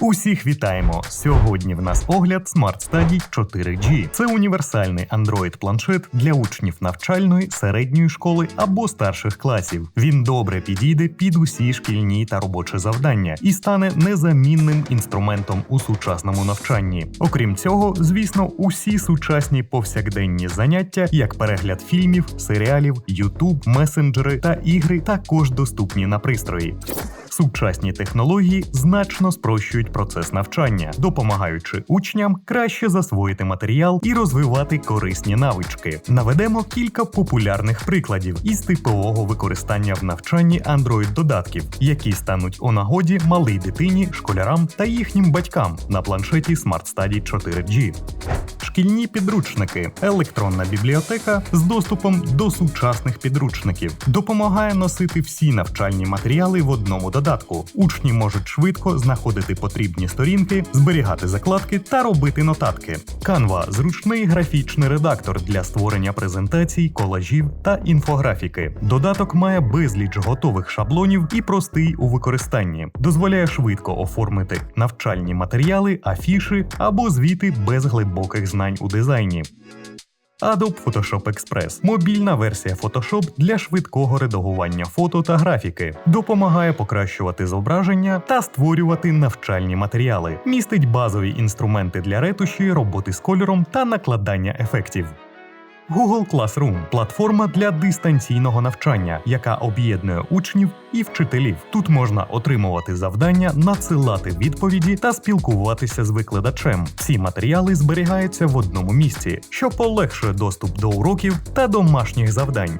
Усіх вітаємо! Сьогодні в нас огляд Smart Study 4G. Це універсальний Android-планшет для учнів навчальної, середньої школи або старших класів. Він добре підійде під усі шкільні та робочі завдання і стане незамінним інструментом у сучасному навчанні. Окрім цього, звісно, усі сучасні повсякденні заняття, як перегляд фільмів, серіалів, YouTube, месенджери та ігри, також доступні на пристрої. Сучасні технології значно спрощують процес навчання, допомагаючи учням краще засвоїти матеріал і розвивати корисні навички. Наведемо кілька популярних прикладів із типового використання в навчанні Android-додатків, які стануть у нагоді малій дитині, школярам та їхнім батькам на планшеті Smart Study 4G. Шкільні підручники, електронна бібліотека з доступом до сучасних підручників допомагає носити всі навчальні матеріали в одному додатку. Учні можуть швидко знаходити потрібні сторінки, зберігати закладки та робити нотатки. Canva – зручний графічний редактор для створення презентацій, колажів та інфографіки. Додаток має безліч готових шаблонів і простий у використанні, дозволяє швидко оформити навчальні матеріали, афіши або звіти без глибоких знань у дизайні. Adobe Photoshop Express – мобільна версія Photoshop для швидкого редагування фото та графіки, допомагає покращувати зображення та створювати навчальні матеріали, містить базові інструменти для ретуші, роботи з кольором та накладання ефектів. Google Classroom платформа для дистанційного навчання, яка об'єднує учнів і вчителів. Тут можна отримувати завдання, надсилати відповіді та спілкуватися з викладачем. Всі матеріали зберігаються в одному місці, що полегшує доступ до уроків та домашніх завдань.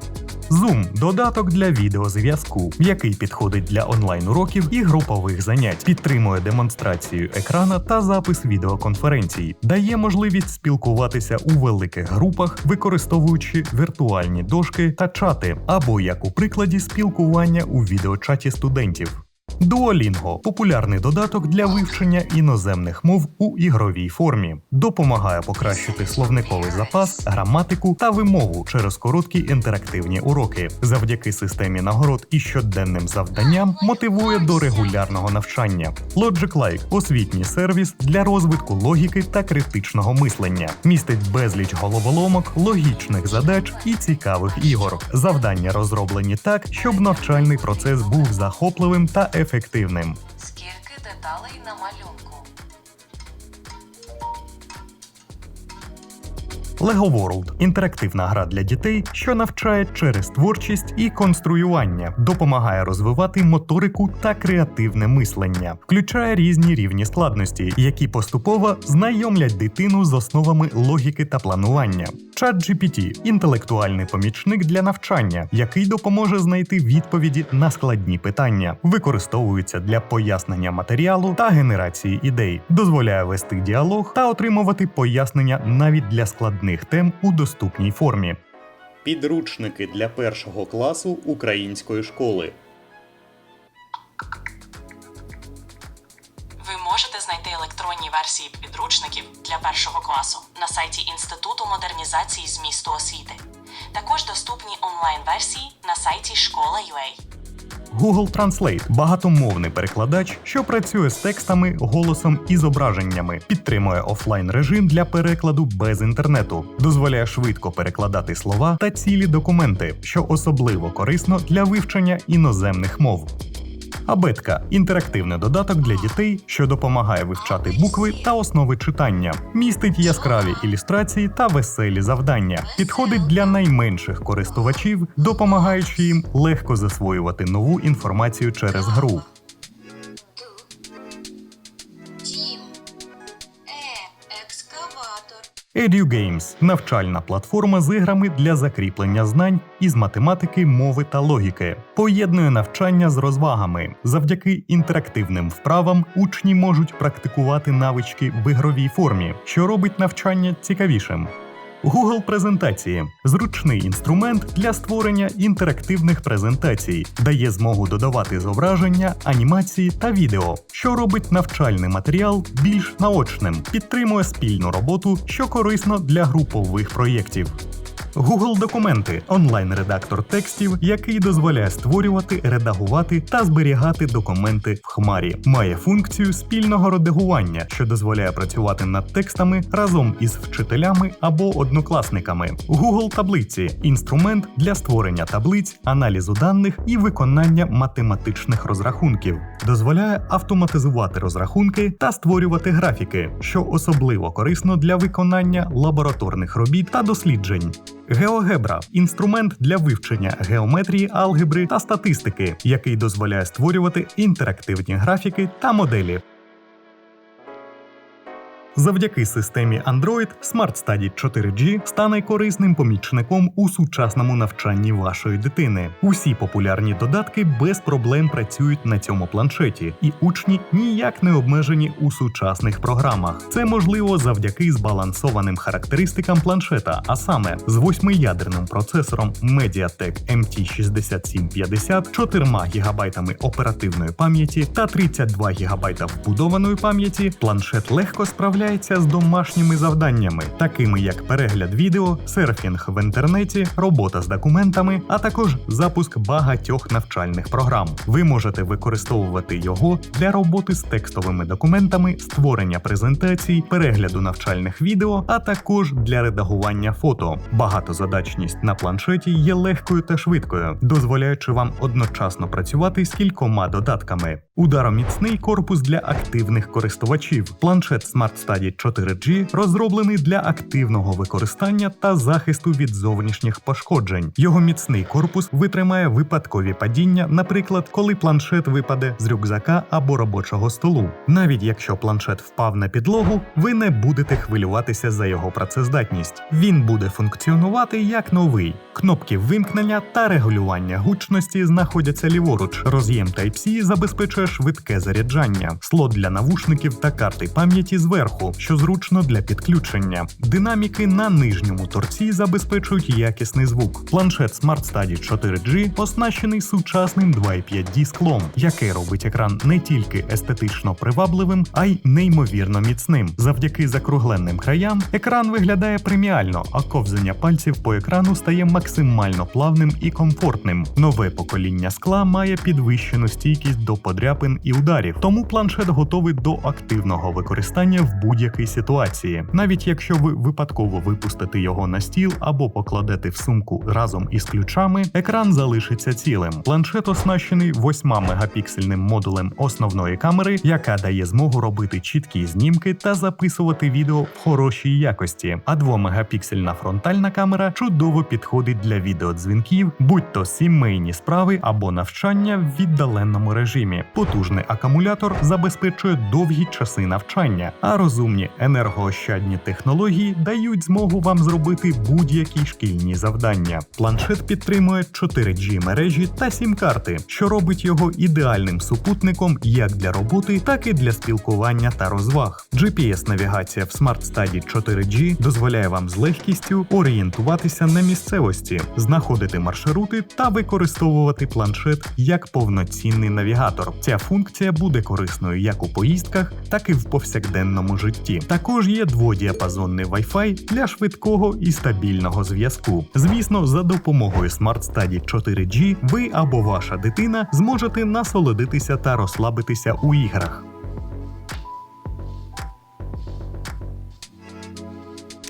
Zoom – додаток для відеозв'язку, який підходить для онлайн-уроків і групових занять, підтримує демонстрацію екрана та запис відеоконференцій, дає можливість спілкуватися у великих групах, використовуючи віртуальні дошки та чати, або як у прикладі спілкування у відеочаті студентів. Duolingo – популярний додаток для вивчення іноземних мов у ігровій формі, допомагає покращити словниковий запас, граматику та вимову через короткі інтерактивні уроки. Завдяки системі нагород і щоденним завданням мотивує до регулярного навчання. Logic Like – освітній сервіс для розвитку логіки та критичного мислення, містить безліч головоломок, логічних задач і цікавих ігор. Завдання розроблені так, щоб навчальний процес був захопливим та ефективним. Скільки деталей на малюнку? Lego World – інтерактивна гра для дітей, що навчає через творчість і конструювання, допомагає розвивати моторику та креативне мислення, включає різні рівні складності, які поступово знайомлять дитину з основами логіки та планування. ChatGPT – інтелектуальний помічник для навчання, який допоможе знайти відповіді на складні питання, використовується для пояснення матеріалу та генерації ідей, дозволяє вести діалог та отримувати пояснення навіть для складних тем у доступній формі. Підручники для першого класу української школи. Ви можете знайти електронні версії підручників для першого класу на сайті Інституту модернізації змісту освіти. Також доступні онлайн-версії на сайті Школа.ua. Google Translate – багатомовний перекладач, що працює з текстами, голосом і зображеннями, підтримує офлайн режим для перекладу без інтернету, дозволяє швидко перекладати слова та цілі документи, що особливо корисно для вивчення іноземних мов. Абетка інтерактивний додаток для дітей, що допомагає вивчати букви та основи читання, містить яскраві ілюстрації та веселі завдання, підходить для найменших користувачів, допомагаючи їм легко засвоювати нову інформацію через гру. EduGames – навчальна платформа з іграми для закріплення знань із математики, мови та логіки. Поєднує навчання з розвагами. Завдяки інтерактивним вправам учні можуть практикувати навички в ігровій формі, що робить навчання цікавішим. Google презентації зручний інструмент для створення інтерактивних презентацій, дає змогу додавати зображення, анімації та відео, що робить навчальний матеріал більш наочним, підтримує спільну роботу, що корисно для групових проєктів. Google Документи онлайн-редактор текстів, який дозволяє створювати, редагувати та зберігати документи в хмарі. Має функцію спільного редагування, що дозволяє працювати над текстами разом із вчителями або однокласниками. Google таблиці інструмент для створення таблиць, аналізу даних і виконання математичних розрахунків. Дозволяє автоматизувати розрахунки та створювати графіки, що особливо корисно для виконання лабораторних робіт та досліджень. GeoGebra – інструмент для вивчення геометрії, алгебри та статистики, який дозволяє створювати інтерактивні графіки та моделі. Завдяки системі Android Smart Study 4G стане корисним помічником у сучасному навчанні вашої дитини. Усі популярні додатки без проблем працюють на цьому планшеті, і учні ніяк не обмежені у сучасних програмах. Це можливо завдяки збалансованим характеристикам планшета, а саме з восьмиядерним процесором MediaTek MT6750, 4 ГБ оперативної пам'яті та 32 ГБ вбудованої пам'яті, планшет легко справляється з домашніми завданнями, такими як перегляд відео, серфінг в інтернеті, робота з документами, а також запуск багатьох навчальних програм. Ви можете використовувати його для роботи з текстовими документами, створення презентацій, перегляду навчальних відео, а також для редагування фото. Багатозадачність на планшеті є легкою та швидкою, дозволяючи вам одночасно працювати з кількома додатками. Удароміцний корпус для активних користувачів. Планшет Smart Study 4G розроблений для активного використання та захисту від зовнішніх пошкоджень. Його міцний корпус витримає випадкові падіння, наприклад, коли планшет випаде з рюкзака або робочого столу. Навіть якщо планшет впав на підлогу, ви не будете хвилюватися за його працездатність. Він буде функціонувати як новий. Кнопки вимкнення та регулювання гучності знаходяться ліворуч. Роз'єм Type-C забезпечує швидке заряджання, слот для навушників та карти пам'яті зверху, що зручно для підключення. Динаміки на нижньому торці забезпечують якісний звук. Планшет Smart Study 4G оснащений сучасним 2,5D склом, яке робить екран не тільки естетично привабливим, а й неймовірно міцним. Завдяки закругленним краям екран виглядає преміально, а ковзання пальців по екрану стає максимально плавним і комфортним. Нове покоління скла має підвищену стійкість до подряпин і ударів, тому планшет готовий до активного використання в будь-якій ситуації. Навіть якщо ви випадково випустите його на стіл або покладете в сумку разом із ключами, екран залишиться цілим. Планшет оснащений 8-мегапіксельним модулем основної камери, яка дає змогу робити чіткі знімки та записувати відео в хорошій якості. А 2-мегапіксельна фронтальна камера чудово підходить для відеодзвінків, будь то сімейні справи або навчання в віддаленому режимі. Потужний акумулятор забезпечує довгі часи навчання, а розумні енергоощадні технології дають змогу вам зробити будь-які шкільні завдання. Планшет підтримує 4G мережі та сім-карти, що робить його ідеальним супутником як для роботи, так і для спілкування та розваг. GPS-навігація в Smart Study 4G дозволяє вам з легкістю орієнтуватися на місцевості, знаходити маршрути та використовувати планшет як повноцінний навігатор. Ця функція буде корисною як у поїздках, так і в повсякденному житті. Також є дводіапазонний Wi-Fi для швидкого і стабільного зв'язку. Звісно, за допомогою Smart Study 4G ви або ваша дитина зможете насолодитися та розслабитися у іграх.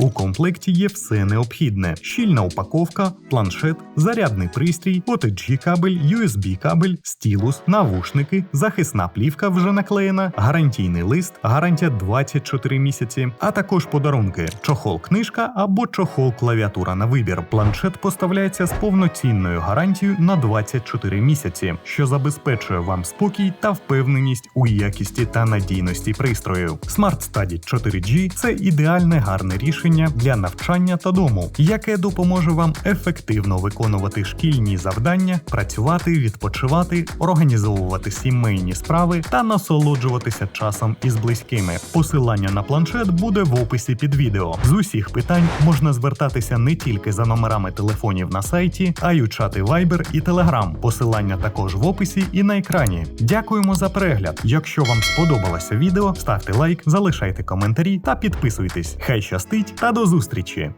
У комплекті є все необхідне: щільна упаковка, планшет, зарядний пристрій, OTG кабель, USB кабель, стілус, навушники, захисна плівка вже наклеєна, гарантійний лист, гарантія 24 місяці, а також подарунки: чохол книжка або чохол клавіатура на вибір. Планшет поставляється з повноцінною гарантією на 24 місяці, що забезпечує вам спокій та впевненість у якісті та надійності пристрою. Smart Study 4G це ідеальне гарне рішення для навчання та дому, яке допоможе вам ефективно виконувати шкільні завдання, працювати, відпочивати, організовувати сімейні справи та насолоджуватися часом із близькими. Посилання на планшет буде в описі під відео. З усіх питань можна звертатися не тільки за номерами телефонів на сайті, а й у чати Viber і Telegram. Посилання також в описі і на екрані. Дякуємо за перегляд. Якщо вам сподобалося відео, ставте лайк, залишайте коментарі та підписуйтесь. Хай щастить та до зустрічі!